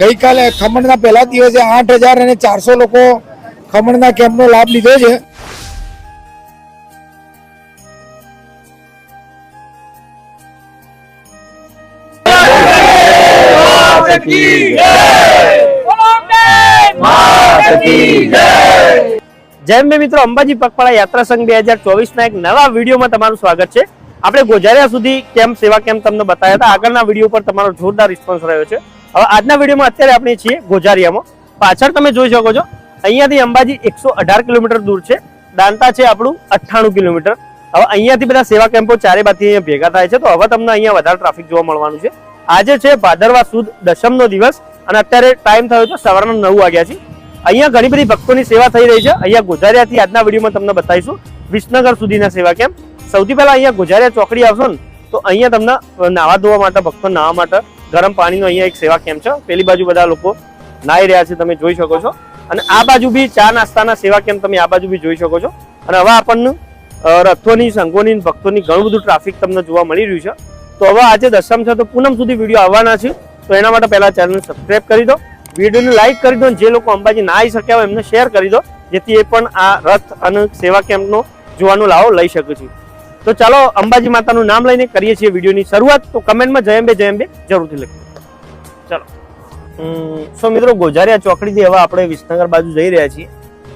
ગઈકાલે ખમણના પહેલા દિવસે આઠ હજાર અને ચારસો લોકો ખમણના કેમ્પનો લાભ લીધો છે. જય મે મિત્રો અંબાજી પગપાળા યાત્રા સંઘ બે હજાર ચોવીસના એક નવા વિડીયોમાં તમારું સ્વાગત છે. આપણે ગોજારિયા સુધી કેમ સેવા કેમ તમને બતાવ્યા હતા? આગળના વીડિયો પર તમારો જોરદાર રિસ્પોન્સ રહ્યો છે. હવે આજના વિડીયોમાં અત્યારે આપણે છીએ ગોજારિયામાં. પાછળ તમે જોઈ શકો છો, અહીંયાથી અંબાજી એકસો કિલોમીટર દૂર છે. દાંતા છે આપણું અઠ્ઠાણું કિલોમીટર. હવે અહીંયાથી બધા સેવા કેમ્પો ચારે બાજુ અહીંયા ભેગા થાય છે. તો હવે તમને અહીંયા વધારે ટ્રાફિક જોવા મળવાનું છે. આજે છે ભાદરવા સુદ દશમનો દિવસ અને અત્યારે ટાઈમ થયો છે સવારના નવ વાગ્યા છે. અહીંયા ઘણી બધી ભક્તોની સેવા થઈ રહી છે. અહીંયા ગોજારિયાથી આજના વિડીયોમાં તમને બતાવીશું વિસનગર સુધીના સેવા કેમ્પ. સૌથી પહેલા અહીંયા ગોજારિયા ચોકડી આવશો ને, તો અહીંયા તમને નાવા ધોવા માટે, ભક્તો નાવા માટે ગરમ પાણીનો અહીંયા એક સેવા કેમ્પ છે. પેલી બાજુ બધા લોકો નાહી રહ્યા છે, તમે જોઈ શકો છો. અને આ બાજુ બી ચા નાસ્તાના સેવા કેમ્પ તમે આ બાજુ બી જોઈ શકો છો. અને હવે આપણને રથોની, સંઘોની ભક્તોની ઘણું બધું ટ્રાફિક તમને જોવા મળી રહ્યું છે. તો હવે આજે દશમ છે, તો પૂનમ સુધી વીડિયો આવવાના છે. તો એના માટે પહેલા ચેનલ સબસ્ક્રાઈબ કરી દો. વિડીયોને લાઈક કરી દો જે લોકો અંબાજી ના આવી શક્યા હોય એમને શેર કરી દો. જેથી એ પણ આ રથ અને સેવા કેમ્પનો જોવાનો લાવો લઈ શકે છે. તો ચાલો અંબાજી માતાનું નામ લઈને કરીએ છીએ વિડીયોની શરૂઆત. તો કમેન્ટમાં જયંબે જયંબે જરૂરથી લખી ચાલો. સો મિત્રો, ગોજારિયા ચોકડીથી હવે આપણે વિસનગર બાજુ જઈ રહ્યા છીએ.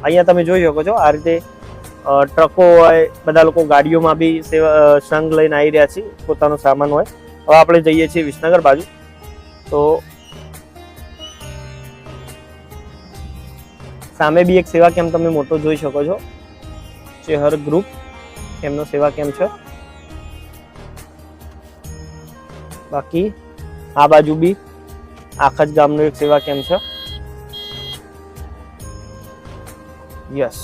અહીંયા તમે જોઈ શકો છો, આ રીતે ટ્રકો હોય, બધા લોકો ગાડીઓમાં બી સેવા સંઘ લઈને આવી રહ્યા છે પોતાનો સામાન હોય. હવે આપણે જઈએ છીએ વિસનગર બાજુ. તો સામે બી એક સેવા કેમ તમે મોટો જોઈ શકો છો. ચેહર ગ્રુપ એમનો સેવા કેમ છે? બાકી, આ બાજુ બી, આખા જ ગામનો એક સેવા કેમ છે? યસ.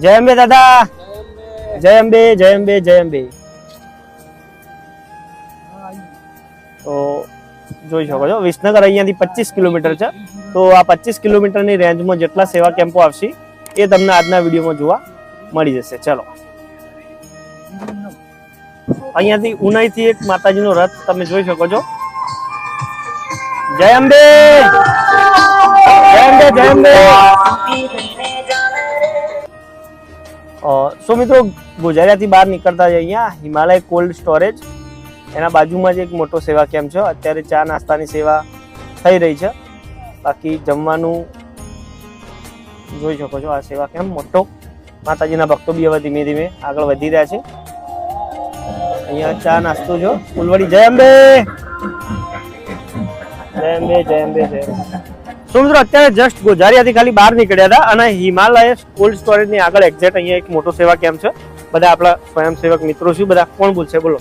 જય અંબે દાદા! જય અંબે જય અંબે જય અંબે. તો જોઈ શકો છો, વિસનગર અહીંયાથી પચીસ કિલોમીટર છે. તો આ પચીસ કિલોમીટરની રેન્જમાં જેટલા સેવા કેમ્પો આવશે, એ તમને આજના વિડીયોમાં જોવા મળી જશે. ચલો. અહીંયાથી ઉનાઈથી એક માતાજીનો રથ તમે જોઈ શકો છો. જય અંબે! જય અંબે જય અંબે! સો મિત્રો ગોજારિયાથી બહાર નીકળતા જ અહીંયા. Himalaya cold storage. એના બાજુમાં જ એક મોટો સેવા કેમ્પ છે. અત્યારે ચા નાસ્તાની સેવા થઈ રહી છે. બાકી જમવાનું જોઈ શકો છો આ સેવા કેમ્પ મોટો. માતાજીના ભક્તો બી હવે ધીમે ધીમે આગળ વધી રહ્યા છે. અહીંયા ચા નાસ્તો જો. ફૂલવાડી જય અંબે. જય અંબે જય અંબે જય અત્યારે જસ્ટ ગોઝારિયાથી ખાલી બહાર નીકળ્યા હતા અને હિમાલય કોલ્ડ સ્ટોરેજની આગળ એક્ઝેક્ટ અહીંયા એક મોટો સેવા કેમ્પ છે. બધા આપણા સ્વયંસેવક મિત્રો છે બધા કોણ બોલશે? બોલો.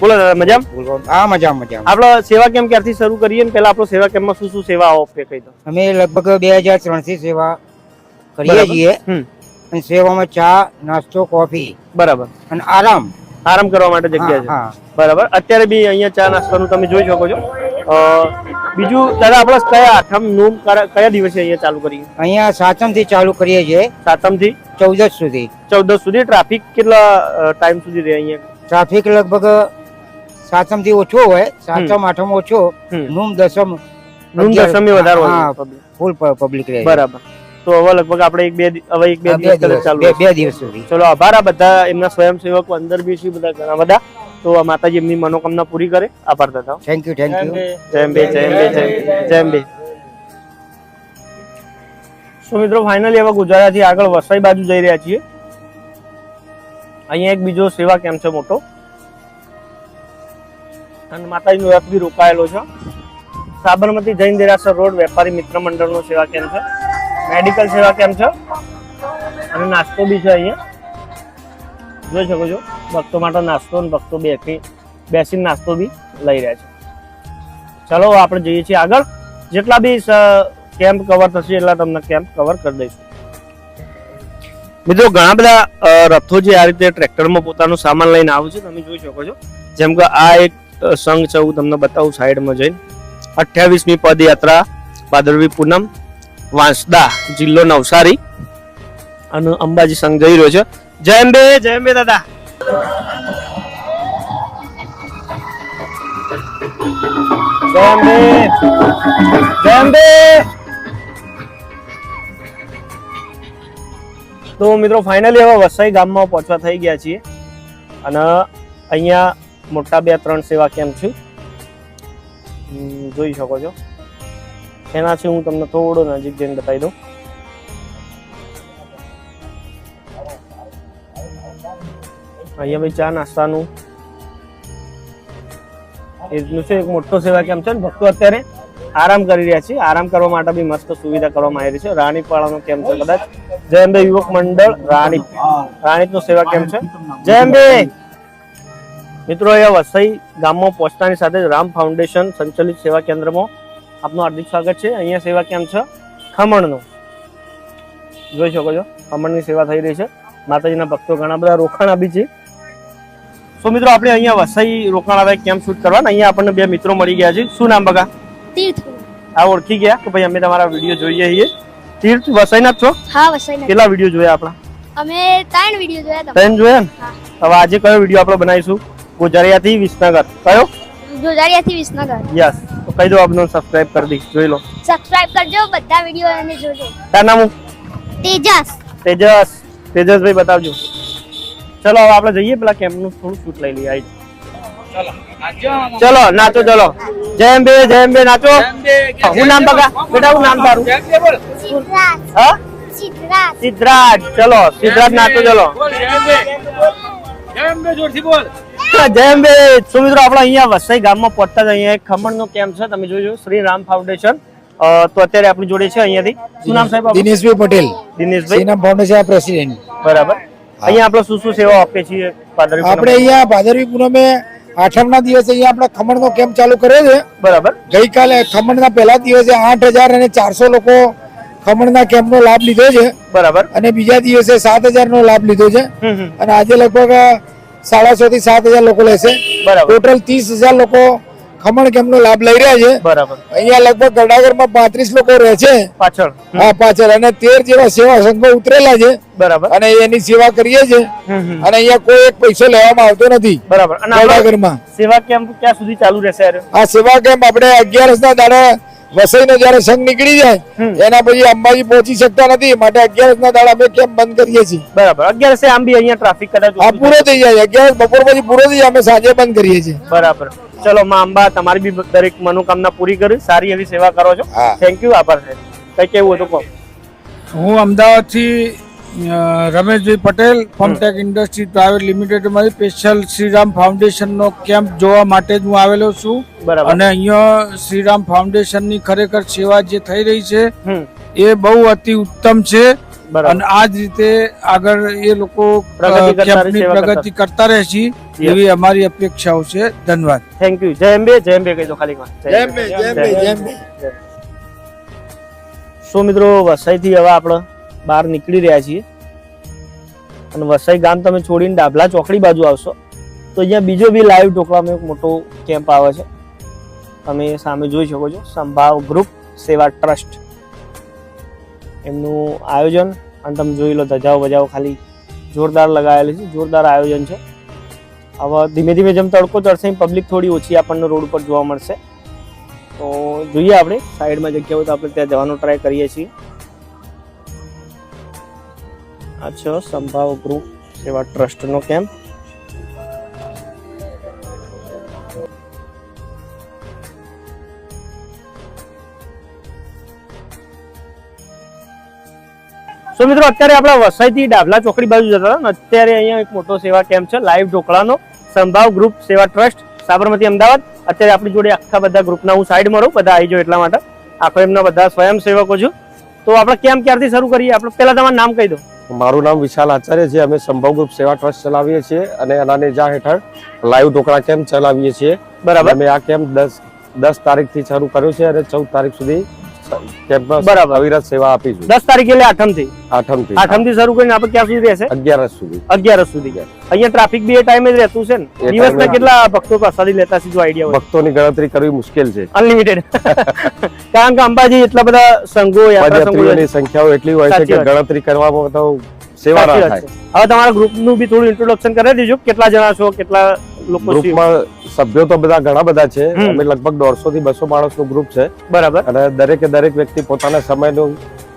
બોલો દાદા મજામ? હા મજા મજા આપણો સેવા કેમ્પ ક્યારથી શરૂ કરીએ ને પેલા આપણો સેવા કેમ્પમાં શું શું સેવા આપે કહી દો. અમે લગભગ બે હજાર ત્રણથી સેવા કરીએ. છીએ. અને સેવામાં ચા નાસ્તો કોફી. બરાબર. અને આરામ. આરામ કરવા માટે જગ્યા છે. બરાબર. અત્યારે બી અહીંયા ચા નાસ્તાનું તમે જોઈ શકો છો. બીજું દાદા આપણે કયા આઠમ નોમ કયા દિવસે અહીંયા ચાલુ કરીએ? અહીંયા સાતમથી ચાલુ કરીએ છીએ. સાતમથી ચૌદસ સુધી. ચૌદસ સુધી. ટ્રાફિક કેટલા ટાઈમ સુધી રહે અહીંયા? ટ્રાફિક લગભગ સાતમથી ઓછો હોય. સાતમ આઠમ ઓછો. નોમ દસમ નોમ દસમ વધારે હોય. ફૂલ પબ્લિક રહે બરાબર. તો હવે લગભગ આપણે એક બે હવે એક બે દિવસ ચાલુ બે- દિવસ સુધી. ચલો આભાર આ બધા એમના સ્વયંસેવકો અંદર બી છે બધા ઘણા બધા. તો માતાજી એમની મનોકામના પૂરી કરે. આભાર દાદા થેન્ક યુ થેન્ક યુ જય અંબે જય અંબે જય અંબે, સો મિત્રો ફાઇનલી હવે ગુજરાતથી આગળ વસાઈ બાજુ જઈ રહ્યા છીએ. અહીંયા એક બીજો સેવા કેમ્પ છે મોટો. અને માતાજીનો રથ બી રોકાયેલો છે. સાબરમતી જૈન દેરાસર રોડ વેપારી મિત્ર મંડળનો સેવા કેમ્પ છે. મેડિકલ સેવા કેમ્પ છે? અને નાસ્તો બી છે અહીંયા. જોઈ શકો છો, ભક્તો માટે નાસ્તો અને ભક્તો બેસી બેસીને નાસ્તો બી લઈ રહ્યા છે. ચલો આપણે જઈએ છીએ આગળ. જેટલા બી કેમ્પ કવર થશે એટલા તમને કેમ્પ કવર કરી દઈશું. મિત્રો, ઘણા બધા રથો જે આ રીતે ટ્રેક્ટરમાં પોતાનો સામાન લઈને આવે છે, તમે જોઈ શકો છો. જેમ કે આ એક સંઘ છે, હું તમને બતાવું સાઈડમાં જઈને. અઠ્યાવીસમી પદયાત્રા ભાદરવી પૂનમ. વાંસદા જિલ્લો નવસારી અને અંબાજી સંઘ જઈ રહ્યો છે. જય અંબે જય અંબે દાદા. તો મિત્રો ફાઇનલી હવે વસાઈ ગામમાં પહોંચવા થઈ ગયા છીએ. અને અહીંયા મોટા બે ત્રણ સેવા કેમ્પ છે. જોઈ શકો છો. એના છે હું તમને થોડો નજીક જઈને બતાવી દઉં. અહીંયા ભાઈ ચા નાસ્તાનું. એટલું છે, એક મોટો સેવા કેમ છે ને, ભક્તો અત્યારે આરામ કરી રહ્યા છે. આરામ કરવા માટે બી મસ્ત સુવિધા કરવામાં આવી રહી છે. રાણીપાળાનો કેમ્પ છે કદાચ. જય અંબે યુવક મંડળ, રાણી. રાણીપનો સેવા કેમ્પ છે. જય અંબે મિત્રો, અહીંયા વસઈ ગામમાં પહોંચતાની સાથે જ રામ ફાઉન્ડેશન સંચાલિત સેવા કેન્દ્રમાં આપનું હાર્દિક સ્વાગત છે. અહીંયા સેવા કેમ્પ છે? ખમણનો. જોઈ શકો છો ખમણની સેવા થઈ રહી છે. માતાજીના ભક્તો ઘણા બધા રોકાણા બી છે. સો મિત્રો આપણે અહીંયા વસઈ રોકાણ આવે કેમ્પ શૂટ કરવા અહીંયા આપણને બે મિત્રો મળી ગયા છે. શું નામ બગા? તીર્થ. આ ઓળખી ગયા કે ભાઈ અમે તમારા વીડિયો જોઈએ છીએ. તીર્થ વસઈના જ છો? હા વસાઈ કેટલા વીડિયો જોયા આપણા? અમે ત્રણ વીડિયો જોયા ત્રણ જોયા ને હવે આજે કયો વીડિયો આપણે બનાવીશું? ગોજરિયાથી વિસનગર. કયો? જોજારિયાથી વિસનગર યસ તો કહી દો આપનો સબસ્ક્રાઇબ કરી દી જોઈ લો. સબસ્ક્રાઇબ કરજો બધા વિડિયો અને જોજો. તાર નામ હું? તેજસ. તેજસ. તેજસભાઈ બતાવજો. ચલો હવે આપણે જઈએ પેલા કેમ્પનું થોડું શૂટ લઈ લઈએ આઈ. ચલો નાચો ચલો. જય અંબે જય અંબે નાચો. હું નામ બગા? બેટા હું નામ તારું? સિદ્ધરાજ. હા? સિદ્ધરાજ. સિદ્ધરાજ. ચલો સિદ્ધરાજ નાચો ચલો. જય અંબે. તો સુમિત્રો આપણે અહીંયા વસઈ ગામમાં પહોંચતા જ અહીંયા. એક ખમણનો કેમ્પ છે તમે જોજો શ્રી રામ ફાઉન્ડેશન. તો અત્યારે આપણી જોડે છે અહીંયાથી. શું નામ સાહેબ દિનેશભાઈ પટેલ. દિનેશભાઈ. શ્રીનામ ફાઉન્ડેશન પ્રેસિડેન્ટ બરાબર. અહીંયા આપણે શું શું સેવા આપીએ છીએ આપણે અહીંયા ભાદરવી પૂનમે આઠમના દિવસે અહીંયા આપણે ખમણ નો કેમ્પ ચાલુ કર્યો છે. બરાબર. ગઈકાલે ખમણના પહેલા દિવસે આઠ હજાર અને ચારસો લોકો ખમણના કેમ્પનો લાભ લીધો છે. બરાબર. અને બીજા દિવસે સાત હજાર નો લાભ લીધો છે. અને આજે લગભગ સાડા છ થી સાત હજાર લોકો લેશે. ટોટલ ત્રીસ હજાર લોકો ખમણ કેમ્પનો લાભ લઈ રહ્યા છે. બરાબર. અહીંયા લગભગ ગડાગરમાં પાંત્રીસ લોકો રહે છે. પાછળ. હા પાછળ. અને તેર જેવા સેવા સંઘો ઉતરેલા છે. બરાબર. અને એની સેવા કરીએ છે અને અહીંયા કોઈ એક પૈસો લેવામાં આવતો નથી. બરાબર. અને માં સેવા કેમ્પ ક્યાં સુધી ચાલુ રહેશે આ સેવા કેમ્પ આપણે અગિયારસ ના દાડા વસઈનો જયારે સંઘ નીકળી હમ. જાય એના પછી અંબાજી પહોંચી શકતા નથી. માટે અગિયારસ ના દાડા અમે કેમ બંધ કરીએ છીએ? બરાબર. અગિયાર છે આમ બી અહીંયા ટ્રાફિક કદાચ પૂરો થઈ જાય. અગિયારસ બપોર પછી પૂરો થઈ જાય. અમે સાંજે બંધ કરીએ છીએ. બરાબર. ચલો માં અંબા તમારી બી દરેક મનોકામના પૂરી કરી. સારી એવી સેવા કરો છો. થેન્ક યુ આભાર. સાહેબ કઈ કેવું હતું કહો હું અમદાવાદથી અ, Rameshbhai Patel Foamtech industry private લિમિટેડમાંથી સ્પેશિયલ શ્રીરામ ફાઉન્ડેશનનો કેમ્પ જોવા માટે જ હું આવેલો છું. અને અહીંયા શ્રીરામ ફાઉન્ડેશનની ખરેખર સેવા જે થઈ રહી છે એ બહુ અતિ ઉત્તમ છે. અને આ જ રીતે આગળ એ લોકો પ્રગતિ કેમ્પની પ્રગતિ કરતા રહેશે. એવી અમારી અપેક્ષાઓ છે. ધન્યવાદ. થેન્ક યુ જય અંબે જય અંબે કહી દો ખાલી જય અંબે, જય અંબે, જય અંબે. સો મિત્રો વસાઈથી હવે આપણે? બહાર નીકળી રહ્યા છીએ. અને વસાઈ ગામ તમે છોડીને ડાભલા ચોકડી બાજુ આવશો. તો અહીંયા બીજો બી લાઈવ ઢોકળામાં એક મોટો કેમ્પ આવે છે. તમે સામે જોઈ શકો છો. સંભાવ ગ્રુપ સેવા ટ્રસ્ટ. એમનું આયોજન, અને તમે જોઈ લો ધજાઓ બજાઓ ખાલી જોરદાર લગાવેલી છે. જોરદાર આયોજન છે. હવે ધીમે ધીમે જેમ તડકો ચડશે પબ્લિક થોડી ઓછી આપણને રોડ ઉપર જોવા મળશે. તો જોઈએ આપણે સાઈડમાં જગ્યા હોય તો આપણે ત્યાં જવાનો ટ્રાય કરીએ છીએ. આ છે સંભાવ ગ્રુપ સેવા ટ્રસ્ટનો કેમ્પ સો મિત્રો, અત્યારે આપણે વસાઈથી ડાભલા ચોકડી બાજુ જતા હતા અત્યારે અહીંયા એક મોટો સેવા કેમ્પ છે, લાઈવ ઢોકળાનો સંભાવ ગ્રુપ સેવા ટ્રસ્ટ, સાબરમતી અમદાવાદ. અત્યારે આપણી જોડે આખા બધા ગ્રુપના, હું સાઈડમાં રહું, બધા આવી જાઉં એટલા માટે. આખો એમના બધા સ્વયંસેવકો છું. તો આપણે કેમ્પ ક્યારથી શરૂ કરીએ? આપણે પહેલાં તમારું નામ કહી દો. મારું નામ વિશાલ આચાર્ય છે. અમે સંભવ ગ્રુપ સેવા ટ્રસ્ટ ચલાવીએ છીએ અને એના નેજા હેઠળ લાઈવ ઢોકળા કેમ્પ ચલાવીએ છીએ. બરાબર. અમે આ કેમ્પ દસ દસ તારીખથી શરૂ કર્યો છે અને ચૌદ તારીખ સુધી બરાબર. અવિરત સેવા આપીશું દસ તારીખ એટલે આઠમથી આઠમથી આઠમથી શરૂ કરીને આપણે ક્યાં સુધી રહેશે? અગિયારસ સુધી. અગિયારસ સુધી. અહીંયા ટ્રાફિક બી એ ટાઈમે જ રહેતું છે ને. દિવસના કેટલા ભક્તો પ્રસાદી લેતા જો આઈડિયા હોય. ભક્તોની ગણતરી કરવી મુશ્કેલ છે. અનલિમિટેડ કારણ કે અંબાજી એટલા બધા સંઘો સંખ્યાઓ એટલી હોય છે કે ગણતરી કરવામાં તો સેવા ના. હવે તમારા ગ્રુપનું બી થોડું ઇન્ટ્રોડક્શન કરી દેજો. કેટલા જણા છો કેટલા લોકો ગ્રુપમાં સભ્યો તો બધા ઘણા બધા છે. અમે લગભગ દોઢસો થી બસો માણસનું ગ્રુપ છે. બરાબર. અને દરેકે દરેક વ્યક્તિ પોતાના સમયનું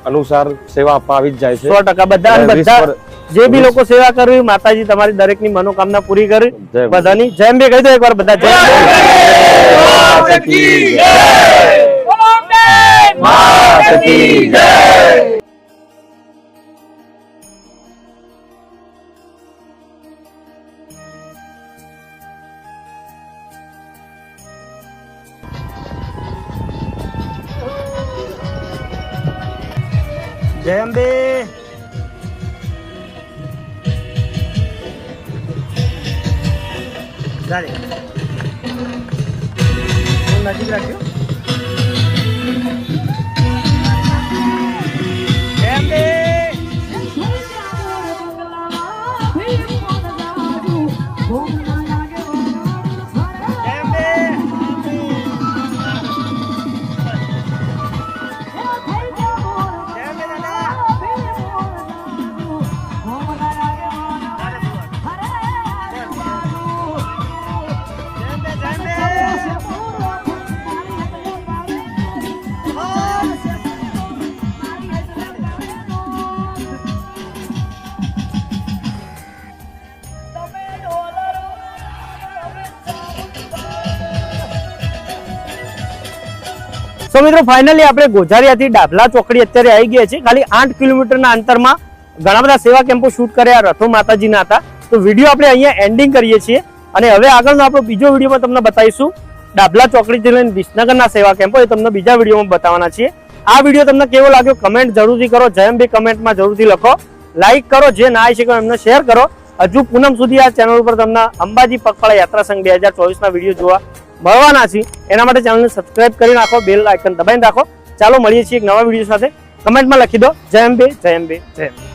અનુસાર સેવા આપવા આવી જ જાય છે. સો ટકા. બધા બધા જે બી લોકો સેવા કરવી માતાજી તમારી દરેકની મનોકામના પૂરી કરી. જય બધાની જય બે કહી દો એકવાર બધા. જય ચાલે. ફોન નજીક રાખ્યો સો મિત્રો ફાઇનલી આપણે ગોઝારિયાથી ડાભલા ચોકડી અત્યારે આવી ગયા છે ખાલી આઠ કિલોમીટરના અંતરમાં ઘણા બધા સેવા કેમ્પો શૂટ કર્યા રથો માતાજીના હતા. તો વીડિયો આપણે અહીંયા એન્ડિંગ કરીએ છીએ. અને હવે આગળનો આપણો બીજો વિડીયોમાં તમને બતાવીશું. ડાભલા ચોકડીથી લઈને વિસનગરના સેવા કેમ્પો, એ તમને બીજા વિડીયોમાં બતાવવાના છીએ. આ વીડિયો તમને કેવો લાગ્યો કમેન્ટ જરૂરથી કરો. જયમ બી કમેન્ટમાં જરૂરથી લખો. લાઈક કરો, જે ના આવી શકે એમને શેર કરો. હજુ પૂનમ સુધી આ ચેનલ ઉપર તમને અંબાજી પગપાળા યાત્રા સંઘ બે હજાર ચોવીસના વીડિયો જોવા મળવાના છે એના માટે ચેનલને સબસ્ક્રાઇબ કરી નાખો બેલ આઇકન દબાઈને રાખો ચાલો મળીએ છીએ એક નવા વીડિયો સાથે. કમેન્ટમાં લખી દો. જય અંબે જય અંબે, જય